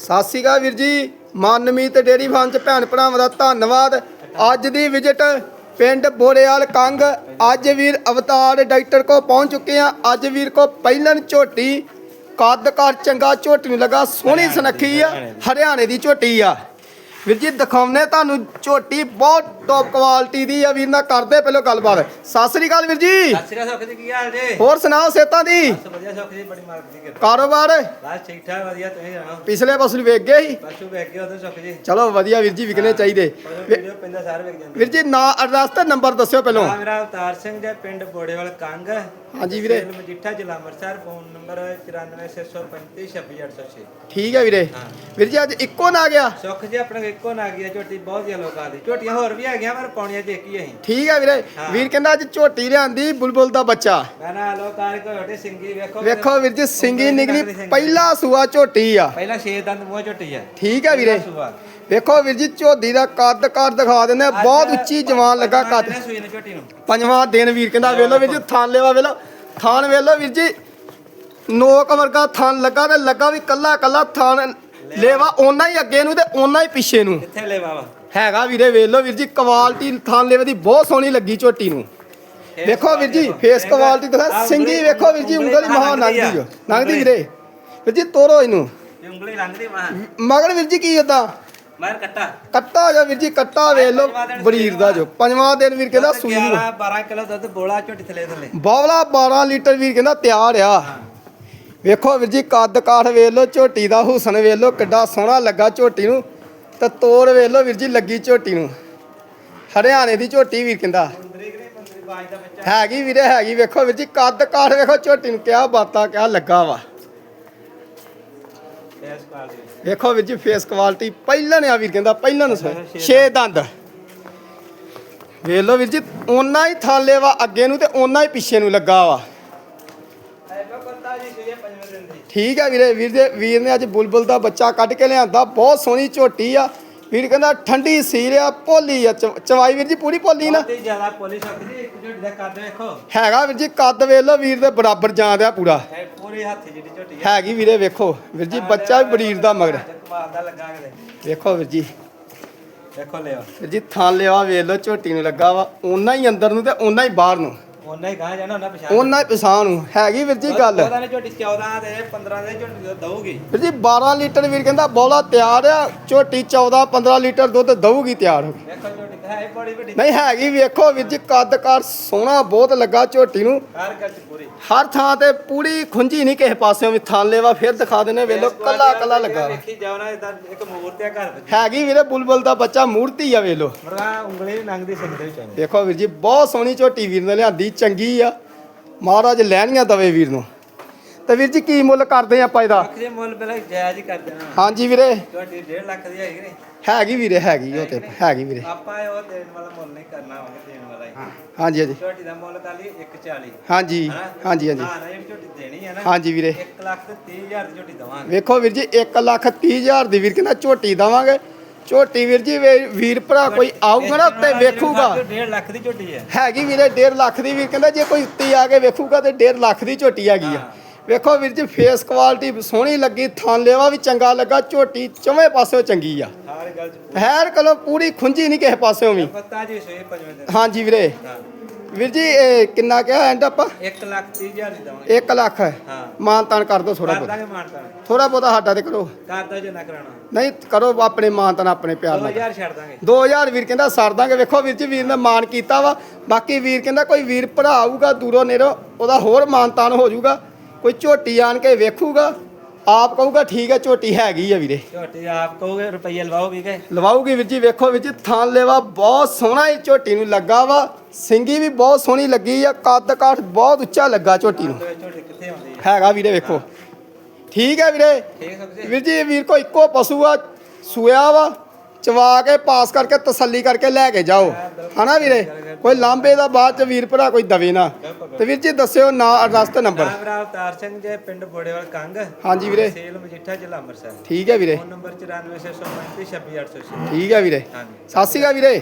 ਸਤਿ ਸ਼੍ਰੀ ਅਕਾਲ ਵੀਰ ਜੀ। ਮਾਨਮੀਤ dairy farm ਚ ਭੈਣ ਭਰਾਵਾਂ ਦਾ ਧੰਨਵਾਦ। ਅੱਜ ਦੀ ਵਿਜ਼ਿਟ ਪਿੰਡ ਬੋਰੇਵਾਲ ਕੰਗ। ਅੱਜ ਵੀਰ ਅਵਤਾਰ ਡਾਕਟਰ ਕੋ ਪਹੁੰਚ ਚੁੱਕੇ ਆ ਅੱਜ ਵੀਰ ਕੋ ਪਹਿਲਨ ਝੋਟੀ। ਕੱਦ ਕਰ ਚੰਗਾ ਝੋਟੀ ਨੂੰ ਲੱਗਾ ਸੋਹਣੀ ਸੁਨੱਖੀ ਆ ਹਰਿਆਣੇ ਦੀ ਝੋਟੀ ਆ। ਵੀਰ ਜੀ ਦਿਖਾਉਨੇ ਤੁਹਾਨੂੰ ਝੋਟੀ ਬਹੁਤ ਟੌਪ ਕੁਆਲਿਟੀ ਦੀ ਆ ਵੀਰ ਨਾਲ ਕਰਦੇ ਪਹਿਲਾਂ ਗੱਲਬਾਤ। ਸਤਿ ਸ੍ਰੀ ਅਕਾਲ ਵੀਰ ਜੀ। ਸਤਿ ਸ਼੍ਰੀ ਅਕਾਲ ਸੁਖ ਜੀ ਕੀ ਹਾਲ ਜੇ? ਹੋਰ ਸੁਣਾਓ ਸੇਤਾਂ ਦੀ? ਬਸ ਵਧੀਆ ਸੁਖ ਜੀ ਬੜੀ ਮਾਰਕ ਦੀ ਕਿਰਪਾ। ਕਾਰੋਬਾਰ? ਬਸ ਠੀਕ ਠਾਕ ਵਧੀਆ ਤੁਸੀਂ ਜਾਣੋ ਪਿਛਲੇ ਪਾਸੇ ਵੇਖ ਗਏ ਸੀ। ਪਰਸੋਂ ਵੇਖ ਕੇ ਉਧਰ ਸੁਖ ਜੀ। ਚਲੋ ਵਧੀਆ ਵੀਰ ਜੀ ਵਿਕਣੇ ਚਾਹੀਦੇ। ਪਰਸੋਂ ਵੀ- ਵੀਡੀਓ ਪੈਂਦਾ ਸਾਰੇ ਵੇਖ ਜਾਂਦੇ ਵੀਰ ਜੀ ਨਾਂ ਐਡਰੈਸ ਤੇ ਨੰਬਰ ਦੱਸਿਓ ਪਹਿਲਾਂ। ਮੇਰਾ ਅਵਤਾਰ ਸਿੰਘ ਜੇ ਪਿੰਡ ਬੋੜੇਵਾਲ ਕੰਗ। ਹਾਂਜੀ ਵੀਰੇ। ਮਜੀਠਾ ਜ਼ਿਲ੍ਹਾ ਅੰਮ੍ਰਿਤਸਰ ਫੋਨ ਨੰਬਰ 9465362806 ਠੀਕ ਹੈ ਵੀਰੇ। ਵੀਰ ਜੀ ਅੱਜ ਇੱਕੋ ਨਾ ਗਿਆ। ਸੁਖ ਜੀ ਆਪਣੇ ਕੋਲ ਇੱਕੋ ਨਾ ਗਈ ਝੋਟੀ ਬਹੁਤ ਹੀ ਲੋਕਾਂ ਦੀ ਝੋਟੀਆਂ ਹੋਰ ਵੀ ਹੈਗੀਆਂ ਪਰ ਇੱਕ ਹੀ ਅਸੀਂ। ਠੀਕ ਹੈ ਵੀਰੇ। ਵੀਰ ਕਹਿੰਦਾ ਅੱਜ ਝੋਟੀ ਲਿਆਂਦੀ ਬੁਲਬੁਲ ਦਾ ਬੱਚਾ। ਮੈਂ ਨਾ ਲੋਕਾਂ ਕੋ ਝੋਟੀ ਸਿੰਗੀ ਵੇਖੋ ਵੇਖੋ ਵੀਰ ਜੀ ਸਿੰਗੀ ਨਿਕਲੀ। ਪਹਿਲਾ ਸੂਆ ਝੋਟੀ ਆ। ਪਹਿਲਾਂ ਛੇ ਦੰਦ ਮੂੰਹ ਝੋਟੀ ਆ। ਠੀਕ ਹੈ ਵੀਰੇ। ਸੂਆ। ਵੇਖੋ ਵੀਰ ਜੀ ਝੋਦੀ ਦਾ ਕੱਦ ਕਰ ਦਿਖਾ ਦਿੰਦੇ ਆ, ਬਹੁਤ ਉੱਚੀ ਜਵਾਨ ਲੱਗਾ ਕੱਦ। ਆ ਸੂਈ ਨੂੰ ਝੋਟੀ ਨੂੰ। ਪੰਜਵਾਂ ਦਿਨ ਵੀਰ ਕਹਿੰਦਾ ਵੇਲੋ ਵੀਰ ਜੀ ਥਾਨ ਲੈਵਾ ਵੇਲੋ। ਥਾਨ ਵੇਲੋ ਵੀਰ ਜੀ। ਨੋਕ ਵਰਗਾ ਥਾਨ ਲੱਗਾ ਤੇ ਲੱਗਾ ਵੀ ਕੱਲਾ ਕੱਲਾ ਥਾਨ ਲੈਵਾ ਓਨਾ ਹੀ ਅੱਗੇ ਨੂੰ ਤੇ ਓਨਾ ਹੀ ਪਿੱਛੇ ਨੂੰ। ਕਿੱਥੇ ਲੈ ਬਾਬਾ ਹੈਗਾ ਵੀਰੇ ਵੇਖ ਲਓ ਵੀਰ ਜੀ ਕੁਆਲਿਟੀ ਥਾਨ ਲੈਵੇ ਦੀ ਬਹੁਤ ਸੋਹਣੀ ਲੱਗੀ ਝੋਟੀ ਨੂੰ। ਵੇਖੋ ਵੀਰ ਜੀ ਫੇਸ ਕੁਆਲਿਟੀ ਦਿਖਾ ਸਿੰਗੀ ਵੇਖੋ ਵੀਰ ਜੀ ਉਂਗਲੀ ਮਹਾ ਲੰਘਦੀ ਜੋ ਲੰਘਦੀ ਵੀਰੇ। ਵੀਰ ਜੀ ਤੋਰੋ ਇਹਨੂੰ। ਇਹ ਉਂਗਲੀ ਲੰਘਦੀ ਮਾਂ ਮਗਰ ਵੀਰ ਜੀ ਕੀ ਏਦਾਂ? ਮਾਰ ਕੱਟਾ। ਕੱਟਾ ਜੋ ਵੀਰ ਜੀ ਕੱਟਾ ਵੇਖ ਲਓ ਬਰੀਰ ਦਾ ਜੋ। ਪੰਜਵਾਂ ਦਿਨ ਵੀਰ ਕਹਿੰਦਾ ਸੂਈ ਨੂੰ 11 12 ਕਿਲੋ ਦੁੱਧ ਬੋਲਾ ਝੋਟੀ ਥਲੇ ਥਲੇ। ਬਾਵਲਾ 12 ਲੀਟਰ ਵੀਰ ਕਹਿੰਦਾ ਤਿਆਰ ਆ। ਵੇਖੋ ਵੀਰ ਜੀ, ਕੱਦ ਕਾਠ ਵੇਖ ਲਓ, ਝੋਟੀ ਦਾ ਹੁਸਨ ਵੇਖ ਲਓ, ਕਿੱਡਾ ਸੋਹਣਾ ਲੱਗਾ ਝੋਟੀ ਨੂੰ। ਤੇ ਤੋੜ ਵੇਖ ਲਓ ਵੀਰ ਜੀ, ਲੱਗੀ ਝੋਟੀ ਨੂੰ। ਹਰਿਆਣੇ ਦੀ ਝੋਟੀ ਵੀਰ ਕਹਿੰਦਾ। ਹੈਗੀ ਵੀਰੇ, ਹੈਗੀ। ਵੇਖੋ ਵੀਰ ਜੀ, ਕੱਦ ਕਾਠ ਵੇਖੋ, ਝੋਟੀ ਨੂੰ ਕਿਆ ਬਾਤਾਂ, ਕਿਆ ਲੱਗਾ ਵਾ। ਵੇਖੋ ਵੀਰ ਜੀ ਫੇਸ ਕੁਆਲਿਟੀ ਪਹਿਲਾਂ ਨੇ ਆ ਵੀਰ ਕਹਿੰਦਾ ਪਹਿਲਾਂ ਨੂੰ ਛੇ ਦੰਦ। ਵੇਖ ਲਓ ਵੀਰ ਜੀ, ਓਨਾ ਹੀ ਥਾਲੇ ਵਾ ਅੱਗੇ ਨੂੰ ਤੇ ਓਨਾ ਹੀ ਪਿੱਛੇ ਨੂੰ ਲੱਗਾ ਵਾ ਐਲੋ ਕੰਤਾ ਜੀ ਸੂਏ ਪੰਜਵੇਂ ਦਿਨ ਦੀ ਠੀਕ ਹੈ ਵੀਰੇ ਵੀਰ ਦੇ ਵੀਰ ਨੇ ਅੱਜ ਬੁਲਬੁਲ ਦਾ ਬੱਚਾ ਕੱਢ ਕੇ ਲਿਆਂਦਾ ਬਹੁਤ ਸੋਹਣੀ ਝੋਟੀ ਆ। ਵੀਰ ਕਹਿੰਦਾ ਠੰਡੀ ਸੀਰ ਆ ਭੋਲੀ ਆ ਚਵ- ਚਵਾਈ ਵੀਰ ਜੀ ਪੂਰੀ ਭੋਲੀ ਨਾ? ਇੱਕ ਝੋਟੀ ਦਾ ਕੱਦ ਵੇਖੋ। ਹੈਗਾ ਵੀਰ ਜੀ ਕੱਦ ਵੇਖ ਲਓ ਵੀਰ ਦੇ ਬਰਾਬਰ ਪੂਰਾ। ਇਹ ਪੂਰੀ ਹੱਥ ਜਿਹੜੀ ਝੋਟੀ ਹੈ ਹੈਗੀ ਵੀਰੇ ਵੇਖੋ ਵੀਰ ਜੀ ਬੱਚਾ ਵੀ ਬਰੀਰ ਦਾ ਮਗਰ। ਕਮਾਲ ਦਾ ਲੱਗਾ ਕਿਤੇ ਵੇਖੋ ਵੀਰ ਜੀ। ਵੇਖੋ ਲਿਓ। ਵੀਰ ਜੀ ਥਾਂ ਲਿਆ ਵੇਖ ਲਓ ਝੋਟੀ ਨੂੰ ਲੱਗਾ ਵਾ ਓਨਾ ਹੀ ਅੰਦਰ ਨੂੰ ਤੇ ਓਨਾ ਹੀ ਬਾਹਰ ਨੂੰ। ਉਹਨਾਂ ਹੀ ਗਾਂ ਜਾਣਾ ਉਹਨਾਂ ਪਛਾਣ ਓਨਾ ਹੀ ਪਿਛਾਂ ਨੂੰ। ਹੈਗੀ ਵੀਰ ਜੀ ਗੱਲ। ਉਹਦਾ ਨੇ ਝੋਟੀ 14 ਦੇ 15 ਦੇ ਝੋਟੀ ਦਊਗੀ। ਵੀਰ ਜੀ 12 ਲੀਟਰ ਵੀਰ ਕਹਿੰਦਾ ਬੋਲਾ ਤਿਆਰ ਆ। ਝੋਟੀ 14 15 ਲੀਟਰ ਦੁੱਧ ਦਊਗੀ ਤਿਆਰ ਹੋ ਕੇ। ਹੈ ਬੜੀ ਵੱਡੀ ਨਹੀਂ ਹੈਗੀ ਵੇਖੋ ਵੀਰ ਜੀ ਕੱਦ ਕਾਰ ਸੋਹਣਾ ਬਹੁਤ ਲੱਗਾ ਝੋਟੀ ਨੂੰ। ਹਰ ਪੂਰੀ। ਹਰ ਥਾਂ ਤੇ ਪੂਰੀ ਖੁੰਝੀ ਨਹੀਂ ਕਿਸੇ ਪਾਸਿਓਂ ਵੀ ਥਾਂ ਲੈਵਾ ਫਿਰ ਦਿਖਾ ਦਿੰਨੇ ਵੇਲੋ ਕੱਲਾ ਕੱਲਾ ਲੱਗਾ। ਵਾ। ਵੇਖੀ ਜਾਓ ਨਾ ਇਦਾਂ ਇੱਕ ਮੂਰਤੀ ਆ ਘਰ ਵਿੱਚ। ਹੈਗੀ ਵੀਰੇ ਬੁਲਬੁਲ ਦਾ ਬੱਚਾ ਮੂਰਤੀ ਆ ਵੇਲੋ ਮਰਗਾ ਉਂਗਲੀ ਵੀ ਲੰਘਦੀ ਵਿੱਚ ਵੀਰ ਜੀ ਬਹੁਤ ਸੋਹਣੀ ਝੋਟੀ ਵੀਰ ਨੇ ਲਿਆਂਦੀ ਚੰਗੀ ਆ। ਮਹਾਰਾਜ ਲੈਣੀਆਂ ਦਵੇ ਵੀਰ ਨੂੰ। ਤੇ ਵੀਰ ਜੀ ਕੀ ਮੁੱਲ ਕਰਦੇ ਆਪਾਂ ਇਹਦਾ? ਲੱਖ ਦੇ ਮੁੱਲ ਪਹਿਲਾਂ ਜਾਇਜ਼ ਹੀ ਕਰ ਦੇਣਾ ਹਾਂਜੀ ਵੀਰੇ। ਝੋਟੀ 1.5 ਲੱਖ ਦੀ ਹੈਗੀ ਵੀਰੇ ਹੈਗੀ ਉਹ ਤੇ ਹੈਗੀ ਵੀਰੇ। ਆਪਾਂ ਉਹ ਦੇਣ ਵਾਲਾ ਮੁੱਲ ਨਹੀਂ ਕਰਨਾ ਹੋਵੇ ਦੇਣ ਵਾਲਾ ਹੀ। ਹਾਂਜੀ ਹਾਂਜੀ। ਝੋਟੀ ਦਾ ਮੁੱਲ ਕਰ ਲਈ 140 ਹਾਂਜੀ? ਹਾਂਜੀ ਹਾਂਜੀ। ਹਾਂ ਨਾ ਇਹ ਝੋਟੀ ਦੇਣੀ ਹੈ ਨਾ। ਹਾਂਜੀ ਵੀਰੇ। 1 ਲੱਖ ਤੇ 30 ਹਜ਼ਾਰ ਦੀ ਝੋਟੀ ਦਵਾਂਗੇ। ਵੇਖੋ ਵੀਰ ਜੀ 1 ਲੱਖ 30 ਹਜ਼ਾਰ ਦੀ ਵੀਰ ਕਹਿੰਦਾ ਝੋਟੀ ਦਵਾਂਗੇ। ਝੋਟੀ ਵੀਰ ਜੀ ਵੀਰ ਭਰਾ ਕੋਈ ਆਊਗਾ ਨਾ ਉੱਤੇ ਵੇਖੂਗਾ। 1.5 ਲੱਖ ਦੀ ਝੋਟੀ ਹੈ। ਹੈਗੀ ਵੀਰੇ 1.5 ਲੱਖ ਦੀ। ਵੀਰ ਕਹਿੰਦਾ ਜੇ ਕੋਈ ਉੱਤੇ ਆ ਕੇ ਵੇਖੂਗਾ ਤੇ 1.5 ਲੱਖ ਦੀ ਝੋਟੀ ਹੈਗੀ ਆ। ਵੇਖੋ ਵੀਰ ਜੀ ਫੇਸ ਕੁਆਲਿਟੀ ਸੋਹਣੀ ਲੱਗੀ ਥਾਂ ਲੈਵਾ ਵੀ ਚੰਗਾ ਲੱਗਾ ਝੋਟੀ ਚਵੇਂ ਪਾਸਿਓਂ ਚੰਗੀ ਆ। ਹਰ ਗੱਲ ਚ ਹੈਰ ਕਲੋ ਪੂਰੀ ਖੁੰਝੀ ਨਹੀਂ ਕਿਸੇ ਪਾਸਿਓਂ ਵੀ। ਪਤਾ ਜੀ ਸੋਏ ਪੰਜਵੇਂ ਦਿਨ। ਹਾਂਜੀ ਵੀਰੇ। ਵੀਰ ਜੀ ਇਹ ਕਿੰਨਾ ਕਿਹਾ ਐਂਡ ਆਪਾਂ? 1 ਲੱਖ 30 ਹਜ਼ਾਰ ਦੀ ਦਵਾਂਗੇ 1 ਲੱਖ। ਹਾਂ। ਮਾਨ ਤਾਨ ਕਰ ਦੋ ਥੋੜਾ ਬਹੁਤਾ। ਥੋੜਾ ਬਹੁਤਾ ਸਾਡਾ ਤੇ ਕਰੋ। ਕਰ ਦੋ ਜੇ ਨਾ ਕਰਾਣਾ ਨਹੀਂ ਕਰੋ ਆਪਣੇ ਮਾਨ ਤਾਨ ਆਪਣੇ ਪਿਆਰ ਨਾਲ। 2000 ਛੱਡ ਦਾਂਗੇ। 2000 ਵੀਰ ਕਹਿੰਦਾ ਸਰ ਦਾਂਗੇ। ਵੇਖੋ ਵੀਰ ਜੀ ਵੀਰ ਨੇ ਮਾਨ ਕੀਤਾ ਵਾ। ਬਾਕੀ ਵੀਰ ਕਹਿੰਦਾ ਕੋਈ ਵੀਰ ਭਰਾ ਆਊਗਾ ਦੂਰੋਂ ਨੇੜੋਂ ਉਹਦਾ ਹੋਰ ਮਾਨ ਤਾਨ ਹੋ ਜਾਊਗਾ। ਕੋਈ ਝੋਟੀ ਆਣ ਕੇ ਵੇਖੂਗਾ ਆਪ ਕਹੂਗਾ ਠੀਕ ਹੈ ਝੋਟੀ ਹੈਗੀ ਆ ਵੀਰੇ। ਝੋਟੀ ਆਪ ਕਹੋਗੇ ਰੁਪਈਆ ਲਵਾਓਗੇ ਕਿ ਲਵਾਉਗੀ ਵੀਰ ਜੀ ਵੇਖੋ ਵੀਰ ਜੀ ਥਾਂ ਲੈਵਾ ਬਹੁਤ ਸੋਹਣਾ ਇਹ ਝੋਟੀ ਨੂੰ ਲੱਗਾ ਵਾ। ਸਿੰਗੀ ਵੀ ਬਹੁਤ ਸੋਹਣੀ ਲੱਗੀ ਆ ਕੱਦ ਕਾਠ ਬਹੁਤ ਉੱਚਾ ਲੱਗਾ ਝੋਟੀ ਨੂੰ। ਝੋਟੀ ਕਿੱਥੇ ਆਉਂਦੀ ਹੈ ਹੈਗਾ ਵੀਰੇ ਵੇਖੋ। ਠੀਕ ਹੈ ਵੀਰੇ। ਠੀਕ ਸਭ ਵੀਰ। ਜੀ ਵੀਰ ਕੋ ਇੱਕੋ ਪਸ਼ੂ ਆ ਸੂਇਆ ਵਾ। ਚਵਾ ਕੇ ਪਾਸ ਕਰਕੇ ਤਸੱਲੀ ਕਰਕੇ ਲੈ ਕੇ ਜਾਓ। ਹਨਾ ਵੀਰੇ? ਕੋਈ ਲਾਂਬੇ ਦਾ ਬਾਅਦ ਚ ਵੀਰ ਭਰਾ ਕੋਈ ਦਵੇ ਨਾ। ਤੇ ਵੀਰ ਜੀ ਦੱਸਿਓ ਨਾਂ ਐਡਰੈਸ ਤੇ ਨੰਬਰ। ਨਾਮ ਮੇਰਾ ਅਵਤਾਰ ਸਿੰਘ ਜੇ ਪਿੰਡ ਬੋੜੇਵਾਲ ਕੰਗ। ਹਾਂਜੀ ਵੀਰੇ। ਸੇਲ ਮਜੀਠਾ ਜ਼ਿਲ੍ਹਾ ਅੰਮ੍ਰਿਤਸਰ। ਠੀਕ ਹੈ ਵੀਰੇ। ਫੋਨ ਨੰਬਰ 9465362806 ਠੀਕ ਹੈ ਵੀਰੇ। ਸਤਿ ਸ਼੍ਰੀ ਅਕਾਲ ਵੀਰੇ।